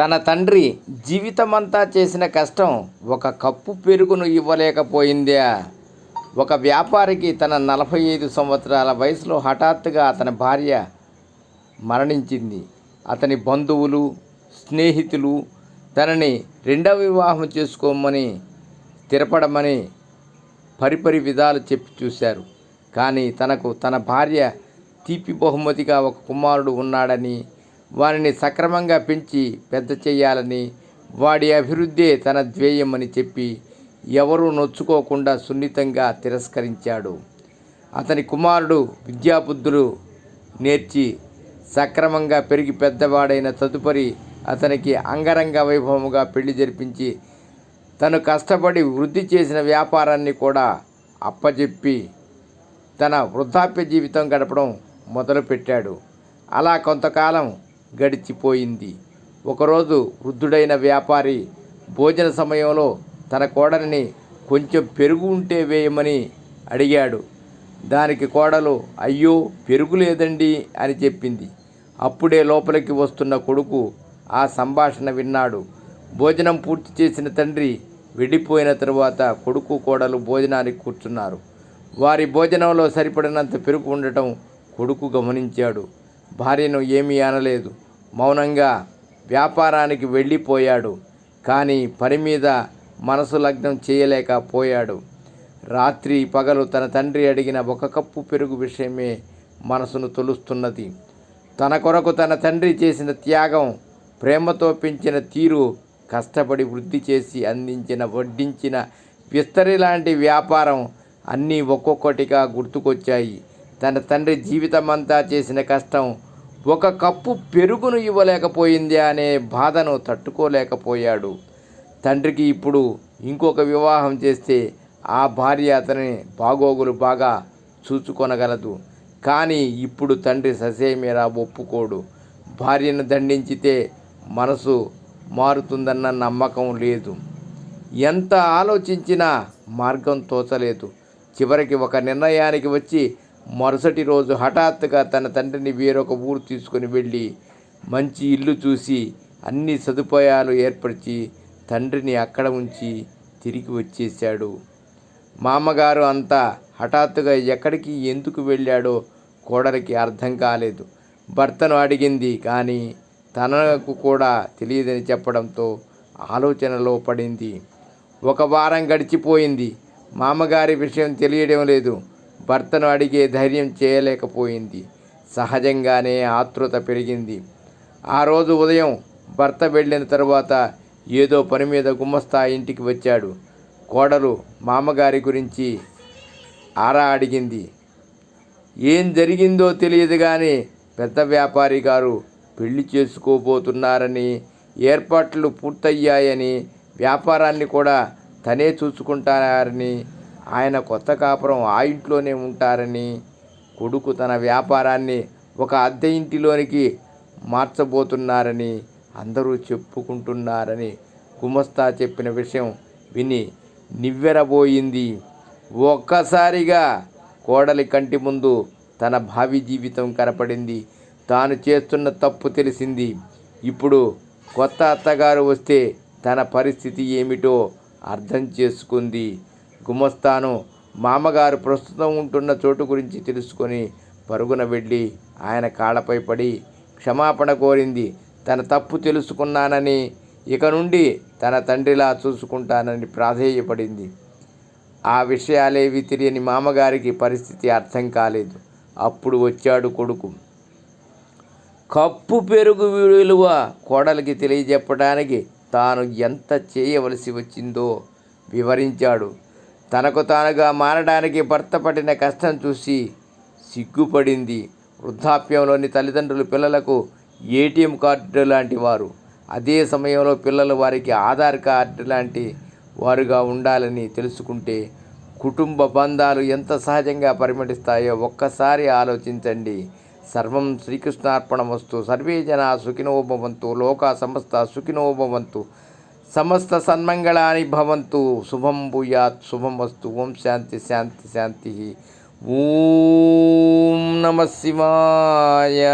తన తండ్రి జీవితమంతా చేసిన కష్టం ఒక కప్పు పెరుగును ఇవ్వలేకపోయిందా. ఒక వ్యాపారికి తన నలభై ఐదు సంవత్సరాల వయసులో హఠాత్తుగా అతని భార్య మరణించింది. అతని బంధువులు స్నేహితులు తనని రెండవ వివాహం చేసుకోమని స్థిరపడమని పరిపరి విధాలు చెప్పి చూశారు. కానీ తనకు తన భార్య తీపి బహుమతిగా ఒక కుమారుడు ఉన్నాడని వారిని సక్రమంగా పెంచి పెద్ద చేయాలని వాడి అభివృద్ధే తన ధ్యేయమని చెప్పి ఎవరూ నొచ్చుకోకుండా సున్నితంగా తిరస్కరించాడు. అతని కుమారుడు విద్యాబుద్ధులు నేర్చి సక్రమంగా పెరిగి పెద్దవాడైన తదుపరి అతనికి అంగరంగ వైభవముగా పెళ్ళి జరిపించి తను కష్టపడి వృద్ధి చేసిన వ్యాపారాన్ని కూడా అప్పజెప్పి తన వృద్ధాప్య జీవితం గడపడం మొదలుపెట్టాడు. అలా కొంతకాలం గడిచిపోయింది. ఒకరోజు వృద్ధుడైన వ్యాపారి భోజన సమయంలో తన కోడలిని కొంచెం పెరుగు ఉంటే వేయమని అడిగాడు. దానికి కోడలు అయ్యో పెరుగు లేదండి అని చెప్పింది. అప్పుడే లోపలికి వస్తున్న కొడుకు ఆ సంభాషణ విన్నాడు. భోజనం పూర్తి చేసిన తండ్రి వెళ్ళిపోయిన తరువాత కొడుకు కోడలు భోజనానికి కూర్చున్నారు. వారి భోజనంలో సరిపడినంత పెరుగు ఉండటం కొడుకు గమనించాడు. భార్యను ఏమీ అనలేదు. మౌనంగా వ్యాపారానికి వెళ్ళిపోయాడు. కానీ పని మీద మనసు లగ్నం చేయలేకపోయాడు రాత్రి పగలు తన తండ్రి అడిగిన ఒక కప్పు పెరుగు విషయమే మనసును తొలుస్తున్నది. తన కొరకు తన తండ్రి చేసిన త్యాగం ప్రేమతో పెంచిన తీరు కష్టపడి వృద్ధి చేసి అందించిన వడ్డించిన విస్తరి లాంటి వ్యాపారం అన్నీ ఒక్కొక్కటిగా గుర్తుకొచ్చాయి. తన తండ్రి జీవితమంతా చేసిన కష్టం ఒక కప్పు పెరుగును ఇవ్వలేకపోయింది అనే బాధను తట్టుకోలేకపోయాడు. తండ్రికి ఇప్పుడు ఇంకొక వివాహం చేస్తే ఆ భార్య అతని బాగోగులు బాగా చూచుకొనగలదు. కానీ ఇప్పుడు తండ్రి ససేమీరా ఒప్పుకోడు. భార్యను దండించితే మనసు మారుతుందన్న నమ్మకం లేదు. ఎంత ఆలోచించినా మార్గం తోచలేదు. చివరికి ఒక నిర్ణయానికి వచ్చి మరుసటి రోజు హఠాత్తుగా తన తండ్రిని వేరొక ఊరు తీసుకుని వెళ్ళి మంచి ఇల్లు చూసి అన్ని సదుపాయాలు ఏర్పరిచి తండ్రిని అక్కడ ఉంచి తిరిగి వచ్చేశాడు. మామగారు అంతా హఠాత్తుగా ఎక్కడికి ఎందుకు వెళ్ళాడో కోడలికి అర్థం కాలేదు. భర్తను అడిగింది కానీ తనకు కూడా తెలియదని చెప్పడంతో ఆలోచనలో పడింది. ఒక వారం గడిచిపోయింది. మామగారి విషయం తెలియడం లేదు. భర్తను అడిగే ధైర్యం చేయలేకపోయింది. సహజంగానే ఆతృత పెరిగింది. ఆ రోజు ఉదయం భర్త వెళ్ళిన తరువాత ఏదో పని మీద గుమ్మస్తా ఇంటికి వచ్చాడు. కోడలు మామగారి గురించి ఆరా అడిగింది. ఏం జరిగిందో తెలియదు కానీ పెద్ద వ్యాపారి గారు పెళ్ళి చేసుకోబోతున్నారని ఏర్పాట్లు పూర్తయ్యాయని వ్యాపారాన్ని కూడా తనే చూసుకుంటారని ఆయన కొత్త కాపురం ఆ ఇంట్లోనే ఉంటారని కొడుకు తన వ్యాపారాన్ని ఒక అద్దె ఇంటిలోనికి మార్చబోతున్నారని అందరూ చెప్పుకుంటున్నారని గుమస్తా చెప్పిన విషయం విని నివ్వెరబోయింది. ఒక్కసారిగా కోడలి కంటి ముందు తన భావి జీవితం కనపడింది. తాను చేస్తున్న తప్పు తెలిసింది. ఇప్పుడు కొత్త అత్తగారు వస్తే తన పరిస్థితి ఏమిటో అర్థం చేసుకుంది. గుమస్తాను. మామగారు ప్రస్తుతం ఉంటున్న చోటు గురించి తెలుసుకొని పరుగున వెళ్ళి ఆయన కాళ్ళపై పడి క్షమాపణ కోరింది. తన తప్పు తెలుసుకున్నానని ఇక నుండి తన తండ్రిలా చూసుకుంటానని ప్రాధేయపడింది. ఆ విషయాలేవి తెలియని మామగారికి పరిస్థితి అర్థం కాలేదు. అప్పుడు వచ్చాడు కొడుకు. కప్పు పెరుగు విలువ కోడలికి తెలియజెప్పడానికి తాను ఎంత చేయవలసి వచ్చిందో వివరించాడు. తనకు తానుగా మారడానికి భర్త పడిన కష్టం చూసి సిగ్గుపడింది. వృద్ధాప్యంలోని తల్లిదండ్రులు పిల్లలకు ఏటీఎం కార్డు లాంటి వారు. అదే సమయంలో పిల్లలు వారికి ఆధార్ కార్డు లాంటి వారుగా ఉండాలని తెలుసుకుంటే కుటుంబ బంధాలు ఎంత సహజంగా పరిమటిస్తాయో ఒక్కసారి ఆలోచించండి. సర్వం శ్రీకృష్ణార్పణమస్తు. సర్వే జనా సుఖినోభవంతు లోకా సమస్త సుఖినోభవంతు సమస్త సన్మంగళాని భవంతు. శుభం భూయాత్ శుభం వస్తు. ఓం శాంతి శాంతి శాంతి. ఓం నమ శివాయ.